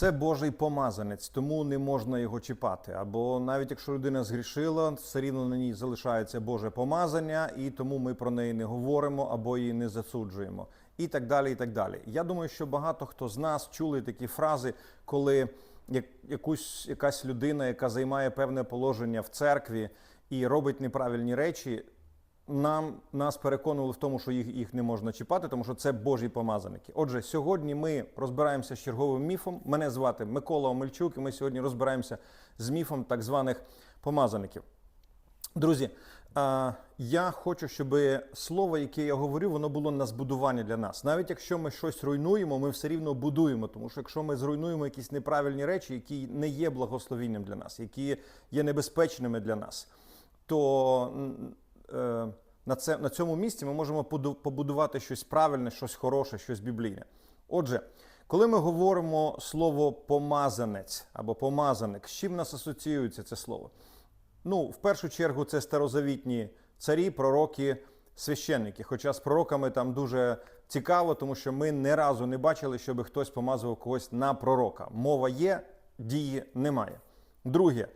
Це Божий помазанець, тому не можна його чіпати. Або навіть якщо людина згрішила, все рівно на ній залишається Боже помазання, і тому ми про неї не говоримо або її не засуджуємо. І так далі. І так далі. Я думаю, що багато хто з нас чули такі фрази, коли якусь якась людина, яка займає певне положення в церкві і робить неправильні речі, нам нас переконували в тому, що їх, їх не можна чіпати, тому що це Божі помазаники. Отже, сьогодні ми розбираємося з черговим міфом. Мене звати Микола Омельчук, і ми сьогодні розбираємося з міфом так званих помазаників. Друзі, я хочу, щоб слово, яке я говорю, воно було на збудування для нас. Навіть якщо ми щось руйнуємо, ми все рівно будуємо. Тому що якщо ми зруйнуємо якісь неправильні речі, які не є благословінням для нас, які є небезпечними для нас, то на, це, на цьому місці ми можемо побудувати щось правильне, щось хороше, щось біблійне. Отже, коли ми говоримо слово помазанець або помазаник, з чим нас асоціюється це слово? Ну, в першу чергу, це старозавітні царі, пророки, священники. Хоча з пророками там дуже цікаво, тому що ми не разу не бачили, щоб хтось помазував когось на пророка. Мова є, дії немає. Друге, е,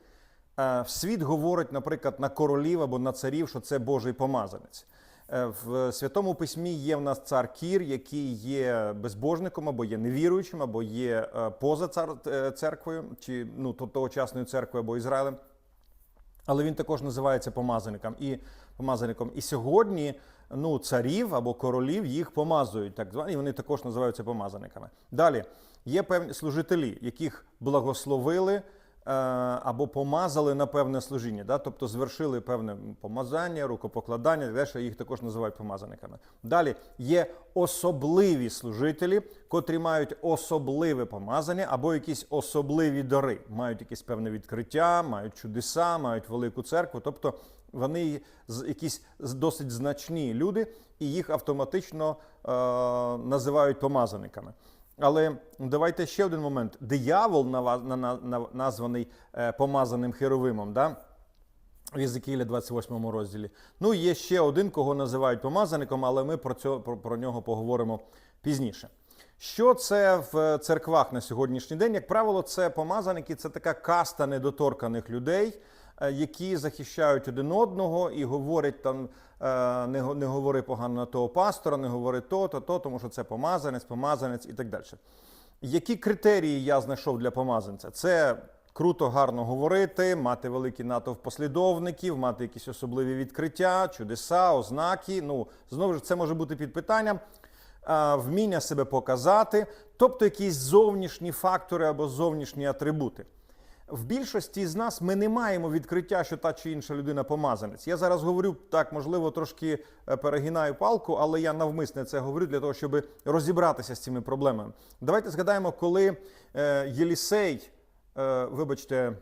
світ говорить, наприклад, на королів або на царів, що це Божий помазанець. Е, В Святому Письмі є в нас цар Кір, який є безбожником, або є невіруючим, або є е, поза цар, е, церквою, чи ну, то- тогочасною церквою або Ізраїлем. Але він також називається помазаником і помазаником. І сьогодні ну, царів або королів їх помазують, так звані, вони також називаються помазаниками. Далі є певні служителі, яких благословили е, або помазали на певне служіння, да? тобто звершили певне помазання, рукопокладання, далі їх також називають помазаниками. Далі є особливі служителі, котрі мають особливе помазання або якісь особливі дари, мають якесь певне відкриття, мають чудеса, мають велику церкву. Тобто вони якісь досить значні люди, і їх автоматично е, називають помазаниками. Але давайте ще один момент. Диявол на- на- на- названий е, помазаним херовимом. Да? в Єзекіїля 28 розділі. Ну, є ще один, кого називають помазаником, але ми про, цього, про, про нього поговоримо пізніше. Що це в церквах на сьогоднішній день? Як правило, це помазаники, це така каста недоторканих людей, е, які захищають один одного і говорять там, е, не, не говори погано на того пастора, не говори то, то, то, тому що це помазанець, помазанець і так далі. Які критерії я знайшов для помазанця? Це круто, гарно говорити, мати великий натовп послідовників, мати якісь особливі відкриття, чудеса, ознаки. Ну, знову ж це може бути під питанням. Вміння себе показати, тобто якісь зовнішні фактори або зовнішні атрибути. В більшості з нас ми не маємо відкриття, що та чи інша людина помазанець. Я зараз говорю так, можливо, трошки е, перегинаю палку, але я навмисне це говорю для того, щоб розібратися з цими проблемами. Давайте згадаємо, коли е, Єлісей, е, вибачте.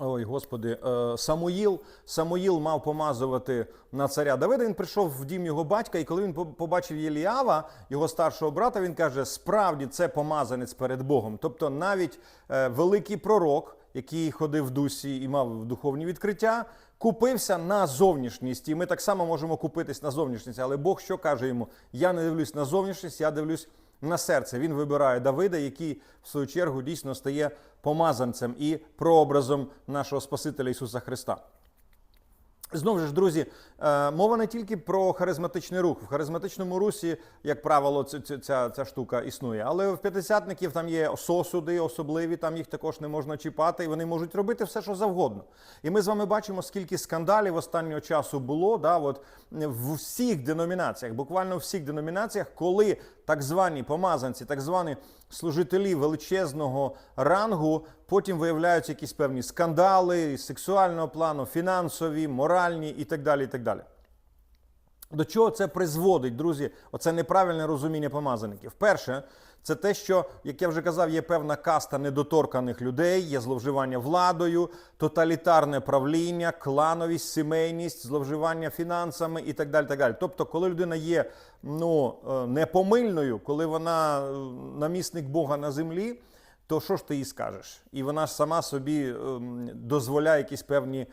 Ой, господи, е, Самуїл, Самуїл мав помазувати на царя Давида. Він прийшов в дім його батька, і коли він побачив Єліава, його старшого брата, він каже: справді це помазанець перед Богом. Тобто, навіть е, великий пророк, який ходив в дусі і мав духовні відкриття, купився на зовнішність. І ми так само можемо купитись на зовнішність. Але Бог що каже йому? Я не дивлюсь на зовнішність, я дивлюсь на серце. Він вибирає Давида, який в свою чергу дійсно стає помазанцем і прообразом нашого Спасителя Ісуса Христа. Знову ж, друзі, е, мова не тільки про харизматичний рух. В харизматичному русі, як правило, ця, ця, ця, штука існує. Але в п'ятдесятників там є сосуди особливі, там їх також не можна чіпати, і вони можуть робити все, що завгодно. І ми з вами бачимо, скільки скандалів останнього часу було да, от, в всіх деномінаціях, буквально в всіх деномінаціях, коли так звані помазанці, так звані служителі величезного рангу, потім виявляються якісь певні скандали сексуального плану, фінансові, моральні і так далі. І так далі. До чого це призводить, друзі? Оце неправильне розуміння помазаників. Перше, це те, що, як я вже казав, є певна каста недоторканих людей, є зловживання владою, тоталітарне правління, клановість, сімейність, зловживання фінансами і так далі. Так далі. Тобто, коли людина є ну, е, непомильною, коли вона е, намісник Бога на землі, то що ж ти їй скажеш? І вона ж сама собі ем, дозволяє якісь певні е,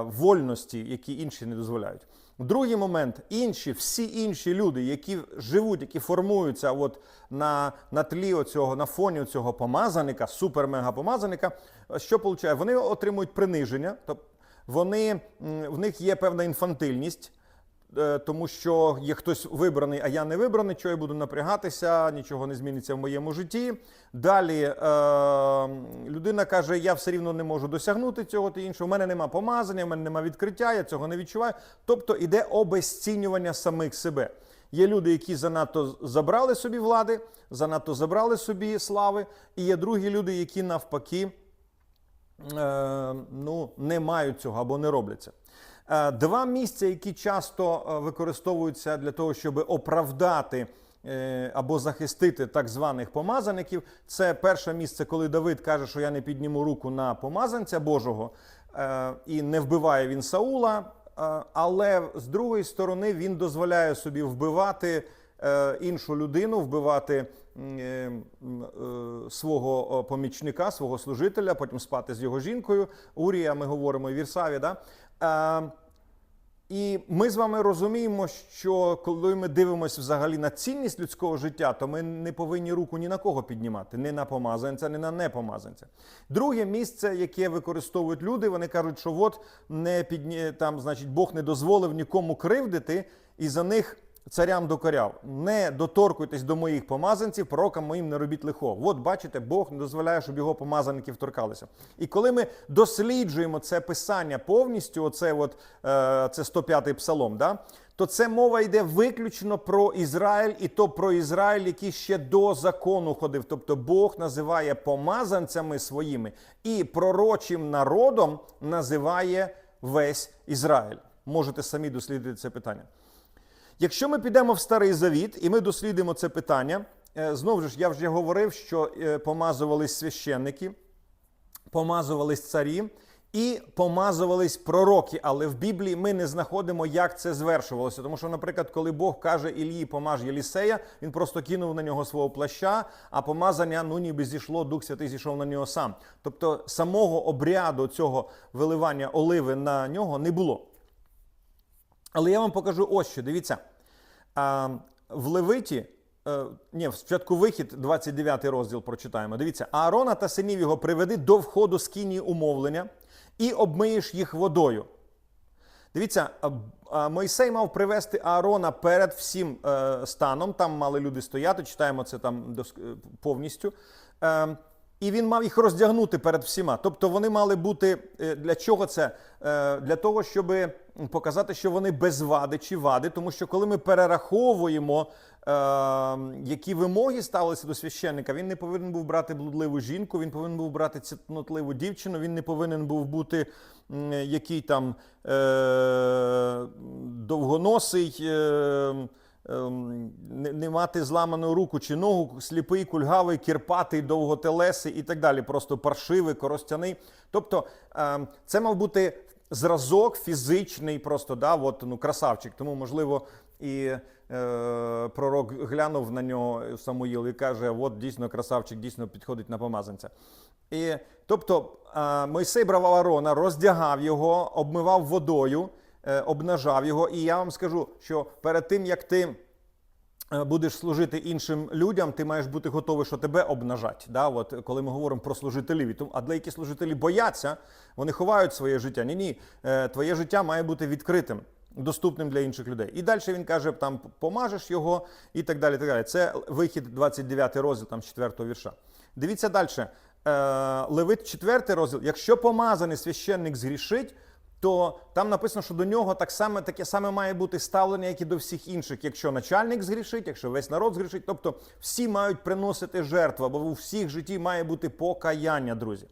вольності, які інші не дозволяють. Другий момент: інші, всі інші люди, які живуть, які формуються от на, на тлі оцього, на фоні цього помазаника, супер-мега-помазаника, що виходить? Вони отримують приниження, тобто вони, в них є певна інфантильність. Е, тому що є хтось вибраний, а я не вибраний, що я буду напрягатися, нічого не зміниться в моєму житті. Далі е, людина каже: я все рівно не можу досягнути цього та іншого. У мене нема помазання, у мене нема відкриття, я цього не відчуваю. Тобто іде обезцінювання самих себе. Є люди, які занадто забрали собі влади, занадто забрали собі слави, і є другі люди, які навпаки е, ну, не мають цього або не роблять це. Е, Два місця, які часто е, використовуються для того, щоб оправдати е, або захистити так званих помазаників. Це перше місце, коли Давид каже, що я не підніму руку на помазанця Божого, е, і не вбиває він Саула. е, Але з другої сторони він дозволяє собі вбивати е, іншу людину, вбивати е, е, свого е, помічника, свого служителя, потім спати з його жінкою. Урія, ми говоримо і Вірсаві. Да? Е, і ми з вами розуміємо, що коли ми дивимося взагалі на цінність людського життя, то ми не повинні руку ні на кого піднімати, ні на помазанця, ні на непомазанця. Друге місце, яке використовують люди, вони кажуть, що от не підні... там, значить, Бог не дозволив нікому кривдити, і за них царям докоряв. Не доторкуйтесь до моїх помазанців, пророкам моїм не робіть лихо. От бачите, Бог не дозволяє, щоб його помазаники вторкалися. І коли ми досліджуємо це писання повністю, оце от, е, це 105-й псалом, да? то це мова йде виключно про Ізраїль, і то про Ізраїль, який ще до закону ходив. Тобто Бог називає помазанцями своїми і пророчим народом називає весь Ізраїль. Можете самі дослідити це питання. Якщо ми підемо в Старий Завіт і ми дослідимо це питання, е, знову ж я вже говорив, що е, помазувались священники, помазувались царі і помазувались пророки. Але в Біблії ми не знаходимо, як це звершувалося. Тому що, наприклад, коли Бог каже Ілії, помаж Єлісея, він просто кинув на нього свого плаща, а помазання ну ніби зійшло, Дух Святий зійшов на нього сам. Тобто самого обряду цього виливання оливи на нього не було. Але я вам покажу ось що. Дивіться. А, в Левиті, е, ні, спочатку вихід, 29 розділ прочитаємо. Дивіться, Аарона та синів його приведи до входу з кінії умовлення і обмиєш їх водою. Дивіться, Мойсей мав привести Аарона перед всім е, станом. Там мали люди стояти, читаємо це там е, повністю. Е, і він мав їх роздягнути перед всіма. Тобто вони мали бути для чого це? Для того, щоб показати, що вони без вади чи вади. Тому що коли ми перераховуємо, е, які вимоги ставилися до священника, він не повинен був брати блудливу жінку, він повинен був брати цнотливу дівчину, він не повинен був бути м, який там е, довгоносий. Е, ем, не, не мати зламану руку чи ногу, сліпий, кульгавий, кірпатий, довготелесий і так далі, просто паршивий, коростяний. Тобто ем, це мав бути зразок фізичний, просто да, от, ну, красавчик. Тому, можливо, і е, пророк глянув на нього Самуїл і каже: от дійсно красавчик, дійсно підходить на помазанця. І, тобто е, Мойсей брав Аарона, роздягав його, обмивав водою, е, обнажав його. І я вам скажу, що перед тим, як ти е, будеш служити іншим людям, ти маєш бути готовий, що тебе обнажать. Да? От, коли ми говоримо про служителів. А деякі служителі бояться, вони ховають своє життя. Ні, ні, е, твоє життя має бути відкритим. Доступним для інших людей. І далі він каже, там помажеш його і так далі. так далі. Це вихід 29 розділ, там з 4 вірша. Дивіться далі. Е, Левит 4 розділ. Якщо помазаний священник згрішить, то там написано, що до нього так само, таке саме має бути ставлення, як і до всіх інших. Якщо начальник згрішить, якщо весь народ згрішить, тобто всі мають приносити жертву, бо у всіх житті має бути покаяння, друзі.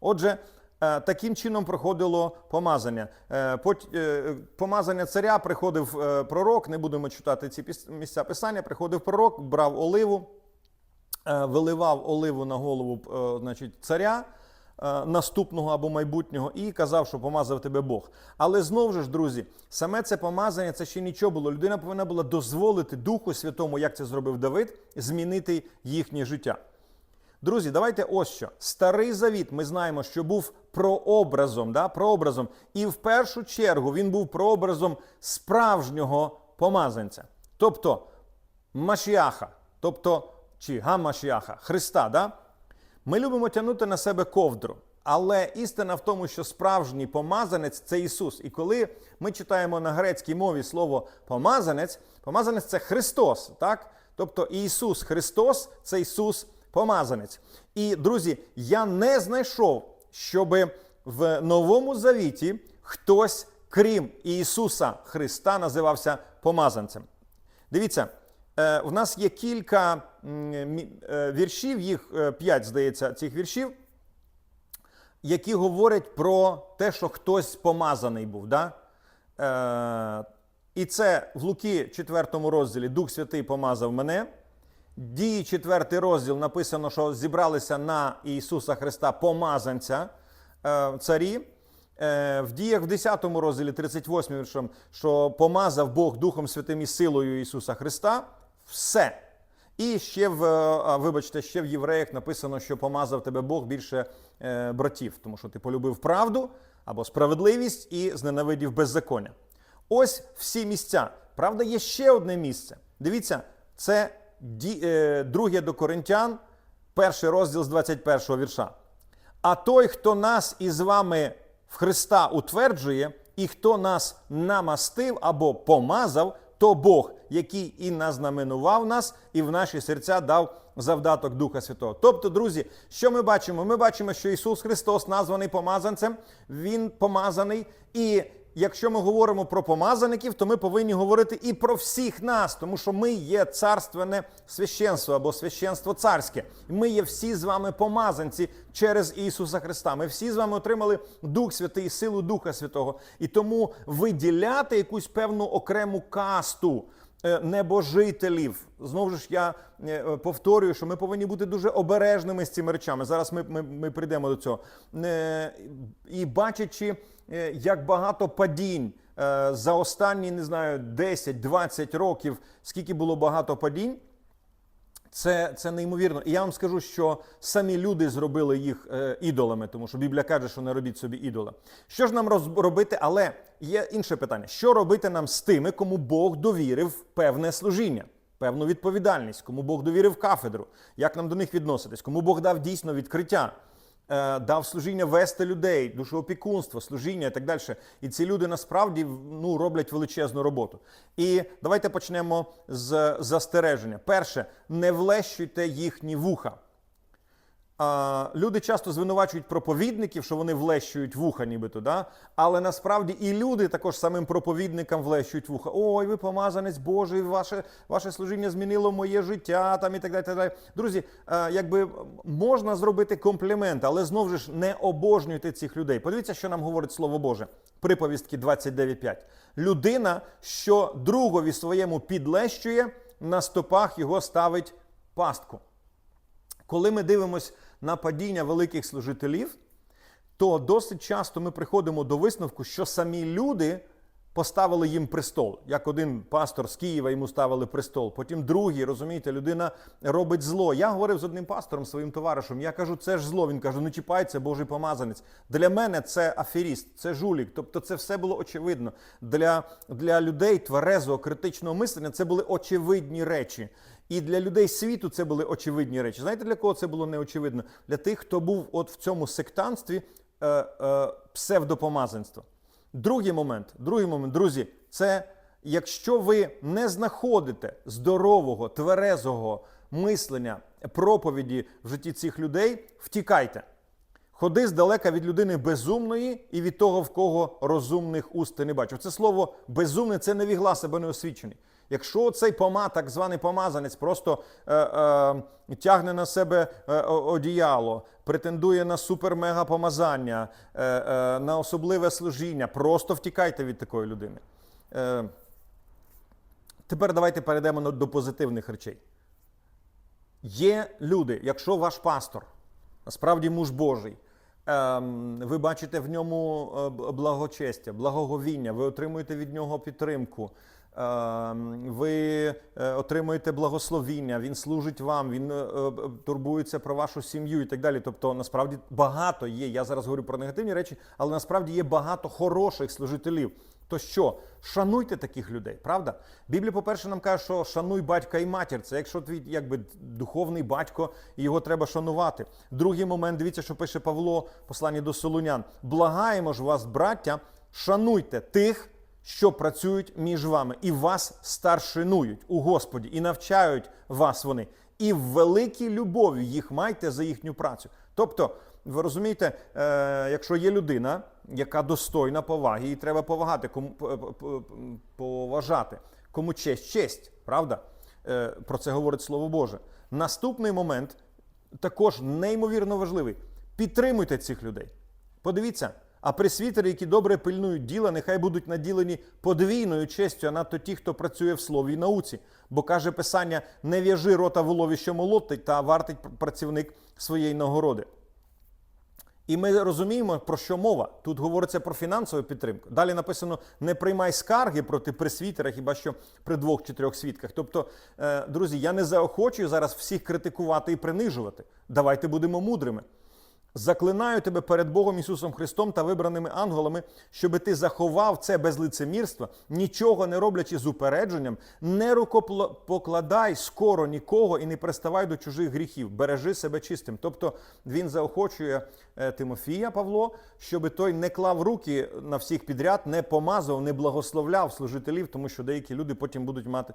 Отже, е, таким чином проходило помазання. Е, е, Помазання царя приходив пророк, не будемо читати ці місця писання. Приходив пророк, брав оливу, виливав оливу на голову значить, царя. Е, Наступного або майбутнього і казав, що помазав тебе Бог. Але знову ж, друзі, саме це помазання це ще нічого було. Людина повинна була дозволити Духу Святому, як це зробив Давид, змінити їхнє життя. Друзі, давайте ось що. Старий завіт, ми знаємо, що був прообразом, да? прообразом. І в першу чергу він був прообразом справжнього помазанця. Тобто Машіаха, тобто чи Гамашіаха, Христа. Да? Ми любимо тягнути на себе ковдру. Але істина в тому, що справжній помазанець це Ісус. І коли ми читаємо на грецькій мові слово помазанець, помазанець це Христос, так? Тобто Ісус Христос це Ісус помазанець. І друзі, я не знайшов, щоб в Новому Завіті хтось, крім Ісуса Христа, називався помазанцем. Дивіться, е, в нас є кілька е, віршів, їх е, п'ять, здається, цих віршів, які говорять про те, що хтось помазаний був. Да? Е, і це в Луки 4 розділі Дух Святий помазав мене. Дії 4 розділ написано, що зібралися на Ісуса Христа помазанця е, царі. Е, в діях в 10 розділі 38 віршом, що помазав Бог Духом Святим і силою Ісуса Христа. Все. І ще в, вибачте, ще в євреях написано, що помазав тебе Бог більше е, братів, тому що ти полюбив правду або справедливість і зненавидів беззаконня. Ось всі місця. Правда, є ще одне місце. Дивіться, це е, друге до Коринтян, перший розділ з 21 вірша. А той, хто нас із вами в Христа утверджує, і хто нас намастив або помазав, то Бог, який і назнаменував нас, і в наші серця дав завдаток Духа Святого. Тобто, друзі, що ми бачимо? Ми бачимо, що Ісус Христос названий помазанцем, Він помазаний. І якщо ми говоримо про помазаників, то ми повинні говорити і про всіх нас, тому що ми є царственне священство або священство царське. Ми є всі з вами помазанці через Ісуса Христа. Ми всі з вами отримали Дух Святий, силу Духа Святого. І тому виділяти якусь певну окрему касту. Е, Небожителів, знову ж я е, повторюю, що ми повинні бути дуже обережними з цими речами. Зараз ми, ми, ми прийдемо до цього. Е, І бачачи, е, як багато падінь е, за останні, не знаю, 10-20 років, скільки було багато падінь. Це, це неймовірно. І я вам скажу, що самі люди зробили їх е, ідолами, тому що Біблія каже, що не робіть собі ідола. Що ж нам робити? Але є інше питання: що робити нам з тими, кому Бог довірив певне служіння, певну відповідальність, кому Бог довірив кафедру, як нам до них відноситись, кому Бог дав дійсно відкриття, дав служіння вести людей, душоопікунство, служіння і так далі. І ці люди насправді ну, роблять величезну роботу. І давайте почнемо з застереження. Перше, не влещуйте їхні вуха. Люди часто звинувачують проповідників, що вони влещують вуха, нібито, да? але насправді і люди також самим проповідникам влещують вуха. Ой, ви помазанець Божий, ваше, ваше служіння змінило моє життя там і так далі. Так далі. Друзі, е, якби можна зробити комплімент, але знову ж не обожнюйте цих людей. Подивіться, що нам говорить Слово Боже. Приповістки 29.5. Людина, що другові своєму підлещує, на стопах його ставить пастку. Коли ми дивимося на падіння великих служителів, то досить часто ми приходимо до висновку, що самі люди поставили їм престол. Як один пастор з Києва йому ставили престол, потім другий, розумієте, людина робить зло. Я говорив з одним пастором, своїм товаришем. Я кажу, це ж зло. Він каже, не чіпай, це Божий помазанець. Для мене це аферіст, це жулік. Тобто, це все було очевидно. Для, для людей тверезого, критичного мислення це були очевидні речі. І для людей світу це були очевидні речі. Знаєте, для кого це було неочевидно? Для тих, хто був от в цьому сектантстві е, е, псевдопомазанства. Другий момент, другий момент, друзі, це якщо ви не знаходите здорового, тверезого мислення, проповіді в житті цих людей, втікайте. Ходи здалека від людини безумної і від того, в кого розумних уст ти не бачив. Це слово безумне це не себе неосвічений. Якщо цей пома, так званий помазанець, просто е, е, тягне на себе е, одіяло, претендує на супер-мега помазання, е, е, на особливе служіння, просто втікайте від такої людини. Е, тепер давайте перейдемо до позитивних речей. Є люди, якщо ваш пастор, насправді муж Божий, ем, ви бачите в ньому е, благочестя, благоговіння, ви отримуєте від нього підтримку. Ви е, отримуєте благословіння, він служить вам, він е, е, турбується про вашу сім'ю і так далі. Тобто, насправді багато є. Я зараз говорю про негативні речі, але насправді є багато хороших служителів. То що, шануйте таких людей, правда? Біблія, по-перше, нам каже, що шануй батька і матір. Це якщо твій якби духовний батько, і його треба шанувати. Другий момент, дивіться, що пише Павло, посланні до Солунян. Благаємо ж вас, браття, шануйте тих, що працюють між вами, і вас старшинують у Господі, і навчають вас вони. І в великій любові їх майте за їхню працю. Тобто, ви розумієте, е, якщо є людина, яка достойна поваги, її треба повагати, кому поважати, кому честь, честь, правда? Е, про це говорить Слово Боже. Наступний момент також неймовірно важливий. Підтримуйте цих людей. Подивіться, а пресвітери, які добре пильнують діла, нехай будуть наділені подвійною честю, а надто ті, хто працює в слові і науці. Бо каже Писання: не в'яжи рота волові, що молотить, та вартить працівник своєї нагороди. І ми розуміємо, про що мова. Тут говориться про фінансову підтримку. Далі написано: не приймай скарги проти присвітера, хіба що при двох чи трьох свідках. Тобто, е, друзі, я не заохочую зараз всіх критикувати і принижувати. Давайте будемо мудрими. Заклинаю тебе перед Богом Ісусом Христом та вибраними ангелами, щоби ти заховав це без лицемірства, нічого не роблячи з упередженням, не рукопокладай скоро нікого і не приставай до чужих гріхів, бережи себе чистим. Тобто він заохочує е, Тимофія Павло, щоби той не клав руки на всіх підряд, не помазав, не благословляв служителів, тому що деякі люди потім будуть мати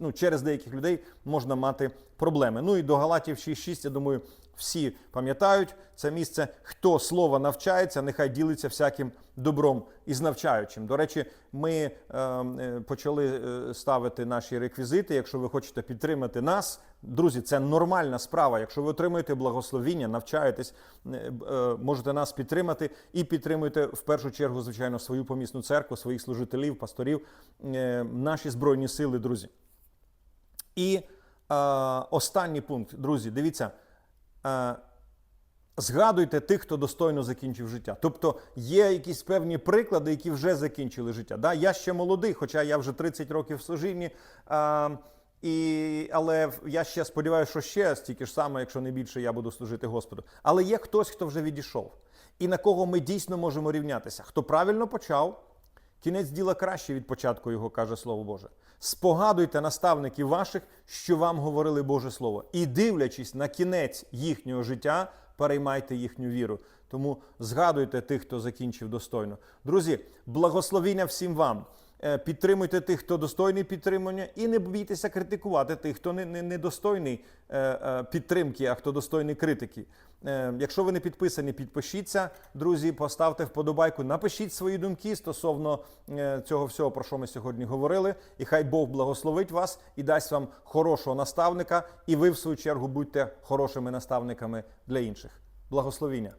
ну, через деяких людей можна мати проблеми. Ну і до Галатів 6.6, я думаю, всі пам'ятають це місце. Хто слова навчається, нехай ділиться всяким добром із навчаючим. До речі, ми е, е, почали е, ставити наші реквізити. Якщо ви хочете підтримати нас, друзі, це нормальна справа. Якщо ви отримуєте благословіння, навчаєтесь, е, е, можете нас підтримати і підтримуйте в першу чергу, звичайно, свою помісну церкву, своїх служителів, пасторів, е, наші збройні сили, друзі. І е, останній пункт, друзі, дивіться. Е, Згадуйте тих, хто достойно закінчив життя. Тобто є якісь певні приклади, які вже закінчили життя. Да? Я ще молодий, хоча я вже 30 років в служінні. А, і, але я ще сподіваюся, що ще стільки ж саме, якщо не більше, я буду служити Господу. Але є хтось, хто вже відійшов, і на кого ми дійсно можемо рівнятися. Хто правильно почав, Кінець діла краще від початку його, каже Слово Боже. Спогадуйте наставників ваших, що вам говорили Боже Слово, і дивлячись на кінець їхнього життя, переймайте їхню віру. Тому згадуйте тих, хто закінчив достойно. Друзі, благословіння всім вам. Е, Підтримуйте тих, хто достойний підтримання, і не бійтеся критикувати тих, хто не, не, не достойний е, е, підтримки, а хто достойний критики. Якщо ви не підписані, підпишіться, друзі, поставте вподобайку, напишіть свої думки стосовно цього всього, про що ми сьогодні говорили. І хай Бог благословить вас і дасть вам хорошого наставника, і ви, в свою чергу, будьте хорошими наставниками для інших. Благословіння!